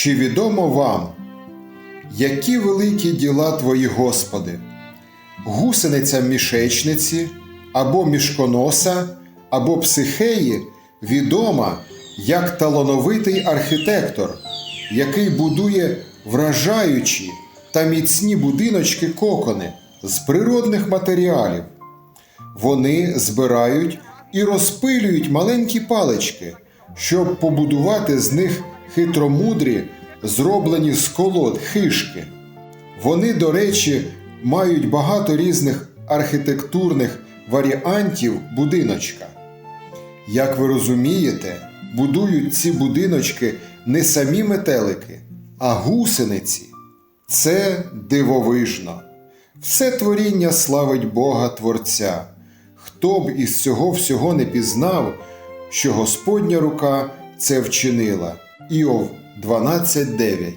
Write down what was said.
Чи відомо вам, які великі діла Твої, Господи? Гусениця мішечниці, або мішконоса, або психеї відома як талановитий архітектор, який будує вражаючі та міцні будиночки кокони з природних матеріалів. Вони збирають і розпилюють маленькі палички, щоб побудувати з них хитромудрі, зроблені з колод хишки. Вони, до речі, мають багато різних архітектурних варіантів будиночка. Як ви розумієте, будують ці будиночки не самі метелики, а гусениці. Це дивовижно. Все творіння славить Бога Творця. Хто б із цього всього не пізнав, що Господня рука це вчинила. Іов 12.9